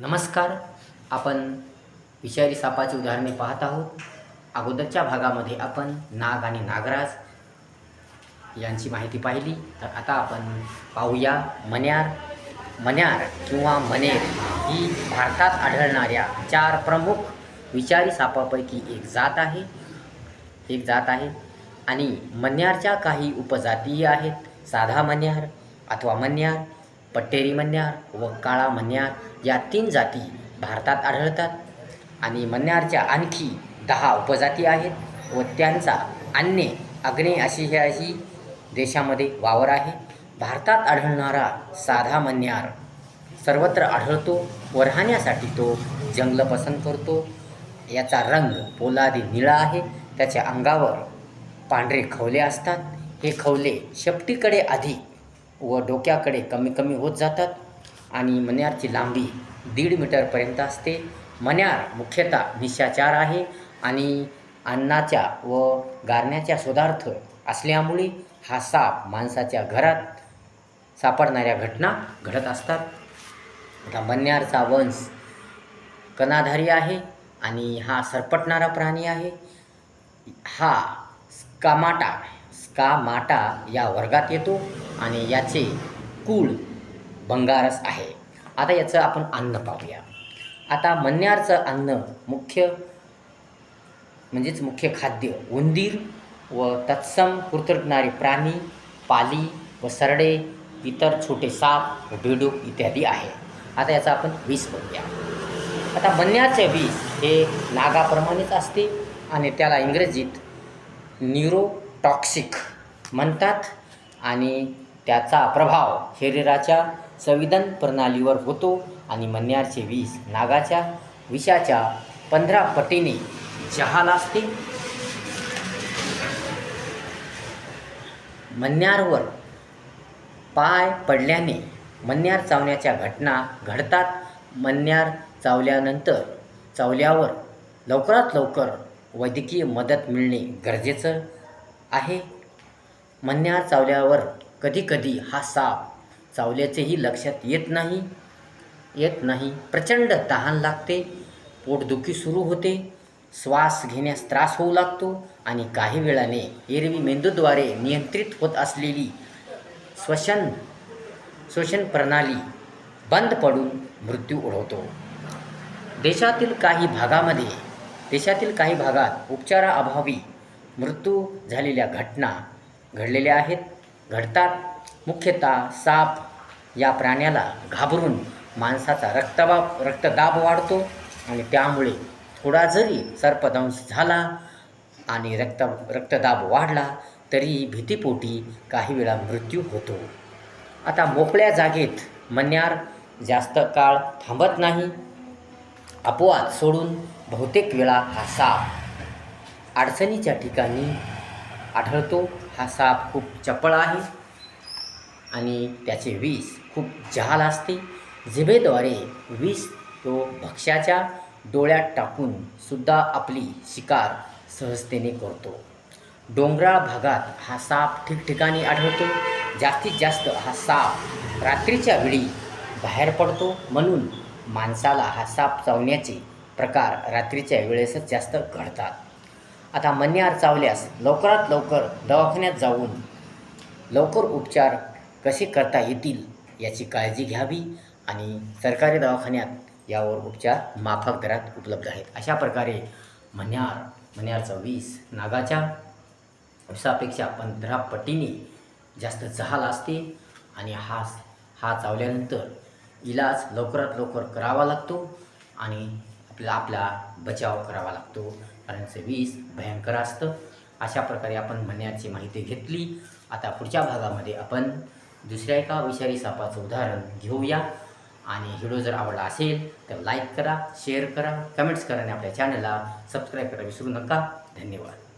नमस्कार. आपण विषारी सापाची उदाहरणे पाहत आहोत. अगोदरच्या भागामध्ये आपण नाग आणि नागराज यांची माहिती पाहिली. तर आता आपण पाहूया मन्यार मन्यार किंवा मनेर ही भारतात आढळणाऱ्या चार प्रमुख विचारी सापापैकी एक जात आहे. एक जात आहे. आणि मन्यारच्या काही उपजातीही आहेत. साधा मन्यार अथवा मन्यार पट्टेरी मन्यार व काळा मन्यार या तीन जाती भारतात आढळतात. आणि मन्यारच्या आणखी दहा उपजाती आहेत व त्यांचा अन्य आग्नेय आशियाही देशामध्ये वावर आहे. भारतात आढळणारा साधा मन्यार सर्वत्र आढळतो व राहण्यासाठी तो जंगल पसंत करतो. याचा रंग पोलादी निळा आहे. त्याच्या अंगावर पांढरे खवले असतात. हे खवले शेपटीकडे अधिक व डोक्याकडे कमी कमी होत जातात आणि मन्यारची लांबी दीड मीटरपर्यंत असते. मन्यार मुख्यतः निशाचार आहे आणि अन्नाच्या व गारण्याच्या शोधार्थ असल्यामुळे हा साप माणसाच्या घरात सापडणाऱ्या घटना घडत असतात. आता मन्यारचा वंश कणाधारी आहे आणि हा सरपटणारा प्राणी आहे. हा स्कामाटा स्कामाटा या वर्गात येतो. आणि याचे कुळ बंगारस आहे. आता याचं आपण अन्न पाहूया. आता मन्यारचं अन्न मुख्य म्हणजेच मुख्य खाद्य उंदीर व तत्सम कुरतडणारे प्राणी पाली व सरडे इतर छोटे साप व बेडूक इत्यादी आहे. आता याचा आपण विष बघूया. आता मन्यारचे विष हे नागाप्रमाणेच असते आणि त्याला इंग्रजीत न्यूरोटॉक्सिक म्हणतात आणि त्याचा प्रभाव शरीराच्या संविधान प्रणालीवर होतो आणि मन्यारचे विष नागाच्या विषाच्या पंधरा पटीने जहाल असते. मन्यारवर पाय पडल्याने मन्यार चावण्याच्या घटना घडतात. मन्यार चावल्यानंतर चावल्यावर लवकरात लवकर वैद्यकीय मदत मिळणे गरजेचं आहे. मन्यार चावल्यावर कधीकधी हा साप चावल्याचेही लक्षात येत नाही. येत नाही. प्रचंड तहान लागते. पोटदुखी सुरू होते. श्वास घेण्यास त्रास होऊ लागतो आणि काही वेळाने एरवी मेंदूद्वारे नियंत्रित होत असलेली श्वसन श्वसन प्रणाली बंद पडून मृत्यू ओढवतो. देशातील काही भागामध्ये देशातील काही भागात उपचाराअभावी मृत्यू झालेल्या घटना घडलेल्या आहेत. घडतात. मुख्यतः साप या प्राण्याला घाबरून माणसाचा रक्तबाब रक्तदाब वाढतो आणि त्यामुळे थोडा जरी सर्पदंश झाला आणि रक्त रक्तदाब वाढला तरी भीतीपोटी काही वेळा मृत्यू होतो. आता मोकळ्या जागेत मन्यार जास्त काळ थांबत नाही. अपवाद सोडून बहुतेक वेळा हा साप अडचणीच्या ठिकाणी आढळतो. हा साप खूप चपळ आहे आणि त्याचे विष खूप जहाल असते. जिभेद्वारे विष तो भक्ष्याच्या डोळ्यात टाकून सुद्धा आपली शिकार सहजतेने करतो. डोंगराळ भागात हा साप ठिकठिकाणी आढळतो. जास्तीत जास्त हा साप रात्रीच्या वेळी बाहेर पडतो. म्हणून माणसाला हा साप चावण्याचे प्रकार रात्रीच्या वेळेसच जास्त घडतात. आता मन्यार चावल्यास लवकरात लवकर दवाखान्यात जाऊन लवकर उपचार कसे करता येतील याची काळजी घ्यावी आणि सरकारी दवाखान्यात यावर उपचार माफक दरात उपलब्ध आहेत. अशा प्रकारे मन्यार मन्यारचा वीस नागाच्या उसापेक्षा पंधरा पटीने जास्त जहाल असते आणि हा हा चावल्यानंतर इलाज लवकरात लवकर करावा लागतो आणि आपला आपला बचाव करावा लागतो. कारण ते विष भयंकर असतं. अशा प्रकारे आपण म्हणण्याची माहिती घेतली. आता पुढच्या भागामध्ये आपण दुसऱ्या एका विषारी सापाचं उदाहरण घेऊया. आणि व्हिडिओ जर आवडला असेल तर लाईक करा शेअर करा कमेंट्स करा आणि आपल्या चॅनलला सबस्क्राईब करा विसरू नका. धन्यवाद.